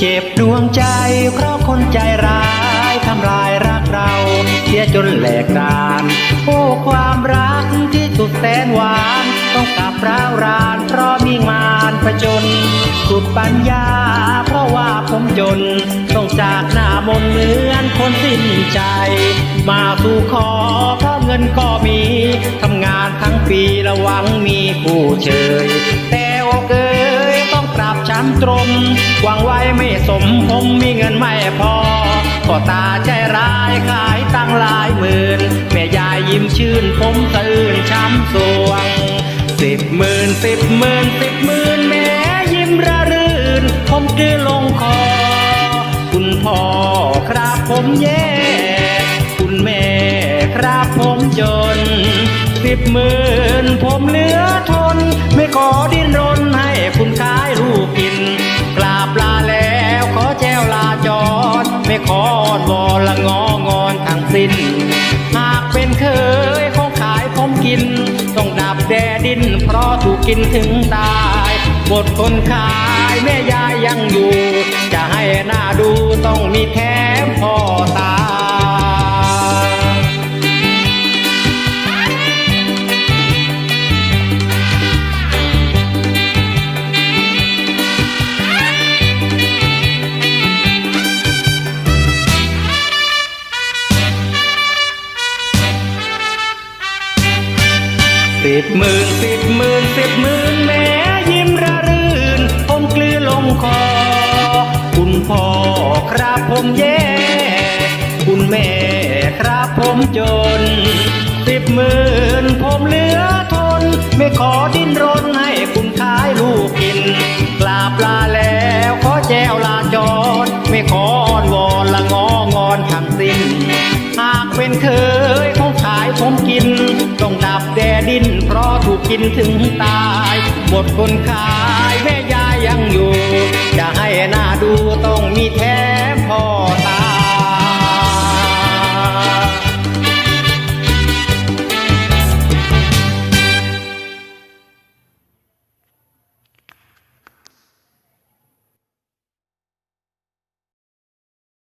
เจ็บดวงใจเพราะคนใจร้ายทำลายรักเราเสียจนแหลกรานโอ้ความรักที่สุดแสนหวาน ต้องกลับร้าวรานเพราะมีงานประจนสุดปัญญา เพราะว่าผมจน ต้องจากหน้ามนเหมือนคนสิ้นใจ มาสู่ขอเพราะเงินก็มีทำงานทั้งปีระวังมีผู้เชยำตรมหวังไว้ไม่สมผมมีเงินไม่พอพ่อตาใจร้ายขายตั้งหลายหมื่นแม่ยายยิ้มชื่นผมตื่นช้ำสวง สิบหมื่นสิบหมื่นสิบหมื่นแม่ยิ้มระรื่น ผมกือลงคอ คุณพ่อครับผมแย่ คุณแม่ครับผมจน สิบหมื่นผมเหลือทน ไม่ขอดิ้นรนให้คุณขายลูกกิน ขออ้อนวอนละงองอนทั้งสิ้น หากเป็นเคยของขายผมกิน ต้องดับแดดิน เพราะถูกกินถึงตายบทคนขายแม่ยายยังอยู่ จะให้หน้าดูต้องมีแถ สิบหมื่นสิบหมื่นสิบหมื่นแม่ยิ้มระรื่นผมกลือลงคอ คุณพ่อครับผมแย่ คุณแม่ครับผมจน สิบหมื่นผมเหลือทน ไม่ขอดิ้นรนให้คุณขายลูกกินกราบลาแล้วขอแจวลาจอดไม่ขออ้อนวอนละงองอนทั้งสิ้น หากเป็นเคยของขายผมกิน ดิ้นเพราะถูกกินถึงตายหมดคนขายแม่ยายยังอยู่ จะให้หน้าดูต้องมีแถ